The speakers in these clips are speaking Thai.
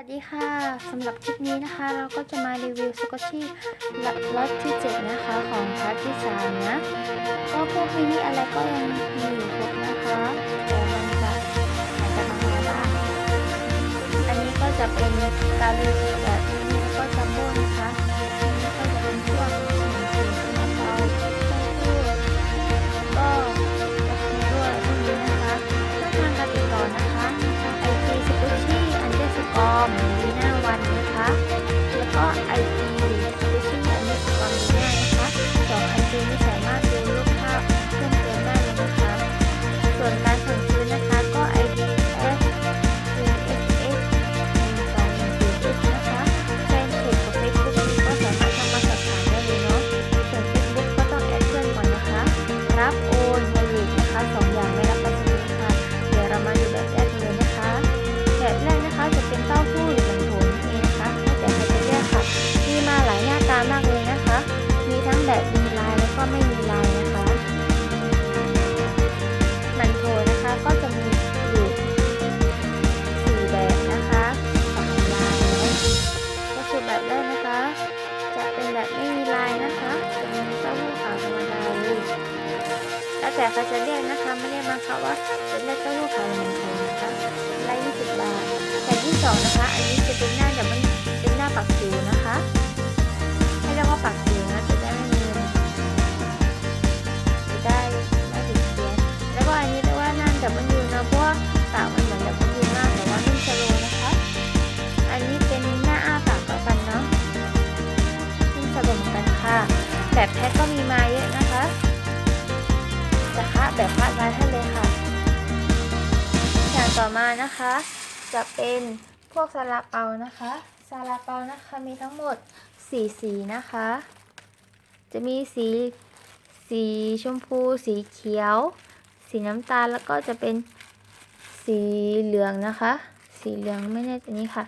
วัสดีค่ะสำหรับคลิปนี้นะคะ เราก็จะมารีวิวสกอตชี่ล็อตที่ 7 นะคะ ของพาร์ทที่3นะก็พวกมินิอะไรก็ยังมีอยู่ครบนะคะแต่มันจะอาจจะมาบ้างอันนี้ก็จะเป็นการรีวิว สองนะคะ อันนี้จะเป็นหน้าแบบมันเป็นหน้าปักจิ๋วนะคะ ให้เรียกว่าปักจิ๋วนะจะได้ไม่มีจะได้ไม่ผิดเพี้ยนแล้วก็อันนี้เรียกว่านั่นดับเบิลยูนะเพราะว่าปากมันเหมือนดับเบิลยูมากแต่ว่านิ่มสโลนะคะ อันนี้เป็นหน้าอ้าปากแล้วกันเนาะนิ่มสโลเหมือนกันค่ะ แบบแพ็คก็มีมาเยอะนะคะจะคะแบบพัดมาให้เลยค่ะอย่างต่อมานะคะจะเป็น วกซาลาเปานะคะซาลาเปานะคะมีทั้งหมด4สีนะคะ จะมีสีสีชมพู สีเขียว สีน้ำตาลแล้วก็จะเป็นสีเหลืองนะคะ สีเหลืองไม่แน่ใจนี้ค่ะ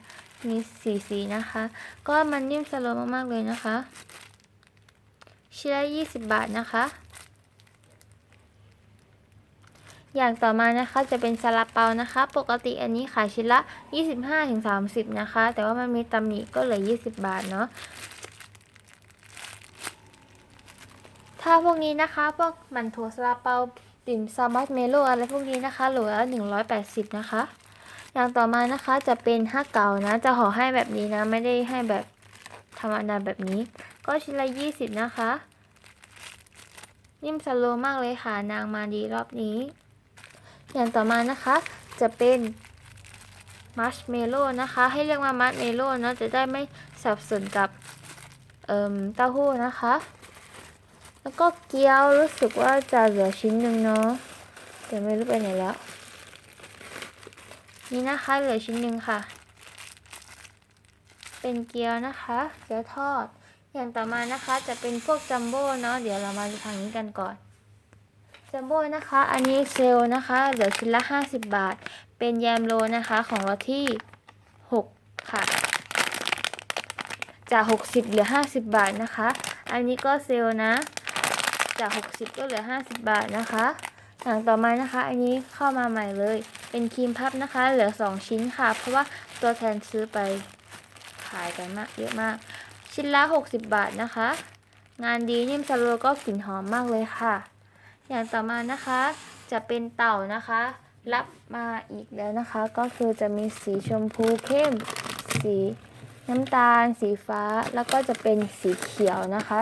มีสีสีนะคะ ก็มันนิ่มสโลมากๆเลยนะคะชิ้นละ20 บาทนะคะ อย่างต่อมานะคะจะเป็นซาลาเปานะคะ ปกติอันนี้ขายชิ้นละ 25-30 นะคะ แต่ว่ามันมีตำหนิก็เหลือ 20 บาทเนาะถ้าพวกนี้นะคะพวกมันโถซาลาเปาติ่มซามัสเมโลอะไรพวกนี้นะคะโหลละ180 นะคะ อย่างต่อมานะคะจะเป็นห้าเก่านะ จะห่อให้แบบนี้นะไม่ได้ให้แบบธรรมดาแบบนี้ ก็ชิ้นละ 20 นะคะ นิ่มสโลมากเลยค่ะนางมาดีรอบนี้ อย่างต่อมานะคะจะเป็นมัชเมโลนะคะ ให้เรียกว่ามัชเมโลเนาะจะได้ไม่สับสนกับเอ่มเต้าหู้นะคะ แล้วก็เกี๊ยวรู้สึกว่าจะเหลือชิ้นหนึ่งเนาะแต่ไม่รู้ไปไหนแล้ว นี่นะคะเหลือชิ้นหนึ่งค่ะ เป็นเกี๊ยวนะคะเกี๊ยวทอด อย่างต่อมานะคะจะเป็นพวกจัมโบ้เนาะเดี๋ยวเรามาทางนี้กันก่อน จัมโบ้นะคะ อันนี้เซลนะคะ เหลือชิ้นละ 50 บาท เป็นแยมโลนะคะ ของเราที่ 6 ค่ะ จาก 60 เหลือ 50 บาทนะคะ อันนี้ก็เซลนะ จาก 60 ก็เหลือ 50 บาทนะคะอย่างต่อมานะคะ อันนี้เข้ามาใหม่เลย เป็นครีมพับนะคะ เหลือ 2 ชิ้นค่ะ เพราะว่าตัวแทนซื้อไปขายกันมากเยอะมาก ชิ้นละ 60 บาทนะคะ งานดีนิ่มสโลก็กลิ่นหอมมากเลยค่ะ อย่างต่อมานะคะจะเป็นเต่านะคะ รับมาอีกแล้วนะคะ ก็คือจะมีสีชมพูเข้ม สีน้ำตาล สีฟ้าแล้วก็จะเป็นสีเขียวนะคะ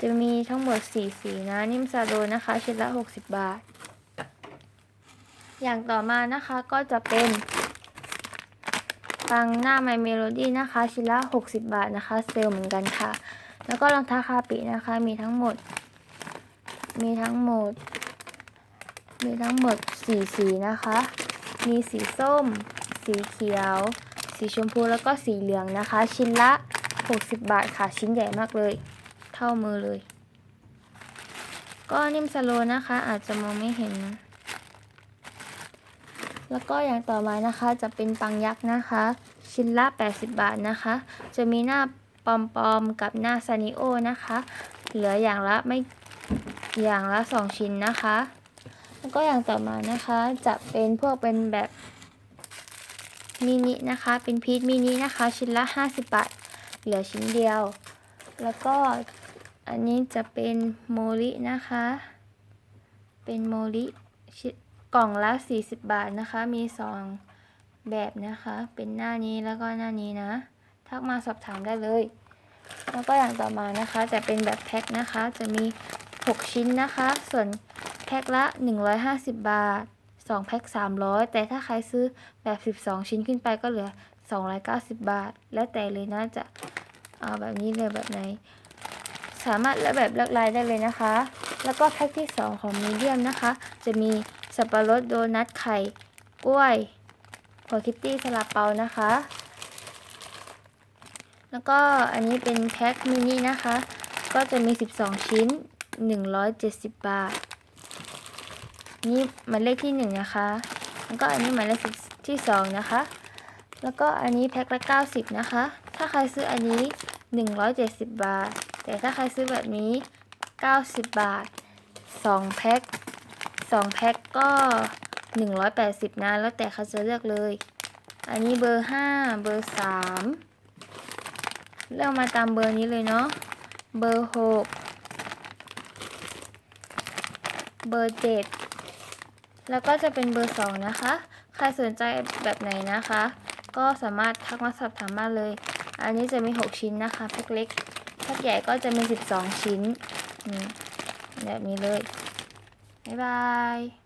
จะมีทั้งหมด 4 สีนะนิ่มซาโลนะคะชิ้นละ 60 บาท อย่างต่อมานะคะก็จะเป็นฟังหน้า My Melody นะคะชิ้นละ 60 บาทนะคะเซลเหมือนกันค่ะ แล้วก็รองเท้าคาปินะคะมีทั้งหมด มีทั้งหมด มีทั้งหมด4สีนะคะ มีสีส้ม สีเขียว สีชมพูแล้วก็สีเหลืองนะคะ ชิ้นละ 60 บาทค่ะ ชิ้นใหญ่มากเลย เท่ามือเลย ก็นิ่มสโลนะคะ อาจจะมองไม่เห็นนะแล้วก็อย่างต่อมานะคะจะเป็นปังยักษ์นะคะ ชิ้นละ 80 บาทนะคะ จะมีหน้าปอมๆกับหน้าซานิโอนะคะ เหลืออย่างละไม่ อย่างละ 2 ชิ้นนะคะ แล้วก็อย่างต่อมานะคะจะเป็นพวกเป็นแบบมินินะคะ เป็นพีชมินินะคะ ชิ้นละ 50 บาท เหลือชิ้นเดียว แล้วก็อันนี้จะเป็นโมรินะคะ เป็นโมริกล่องละ 40 บาทนะคะ มีสองแบบนะคะ เป็นหน้านี้แล้วก็หน้านี้นะ ทักมาสอบถามได้เลย แล้วก็อย่างต่อมานะคะ จะเป็นแบบแพ็คนะคะ จะมี 6 ชิ้นนะคะ ส่วนแพ็คละ 150 บาท 2 แพ็ค 300 แต่ถ้าใครซื้อแบบ 12 ชิ้นขึ้นไปก็เหลือ 290 บาท แล้วแต่เลยนะจะเอาแบบนี้เลยแบบไหน สามารถเลือกแบบเลือกลายได้เลยนะคะ แล้วก็แพ็คที่ 2 ของมีเดียมนะคะ จะมีสับปะรดโดนัทไข่กล้วยหัวคิตตี้สลับเปานะคะ แล้วก็อันนี้เป็นแพ็คมินินะคะ ก็จะมี 12 ชิ้น 170 บาท นี่หมายเลขที่1นนะคะแล้วก็อันนี้หมายเลขที่ 2 นะคะ แล้วก็อันนี้แพ็คละ 90 นะคะ ถ้าใครซื้ออันนี้ 170 บาท แต่ถ้าใครซื้อแบบนี้ 90 บาท 2 แพ็ค2แพ็คก็ 180 นะ แล้วแต่เขาจะเลือกเลย อันนี้เบอร์ 5 เบอร์ 3 เลือกมาตามเบอร์นี้เลยเนาะ เบอร์ 6 เบอร์7แล้วก็จะเป็นเบอร์2นะคะ ใครสนใจแบบไหนนะคะ ก็สามารถทักมาสอบถามมาเลย อันนี้จะมี 6 ชิ้นนะคะแพ็คเล็กแพ็คใหญ่ก็จะมี 12 ชิ้นแบบนี้เลย บ๊ายบาย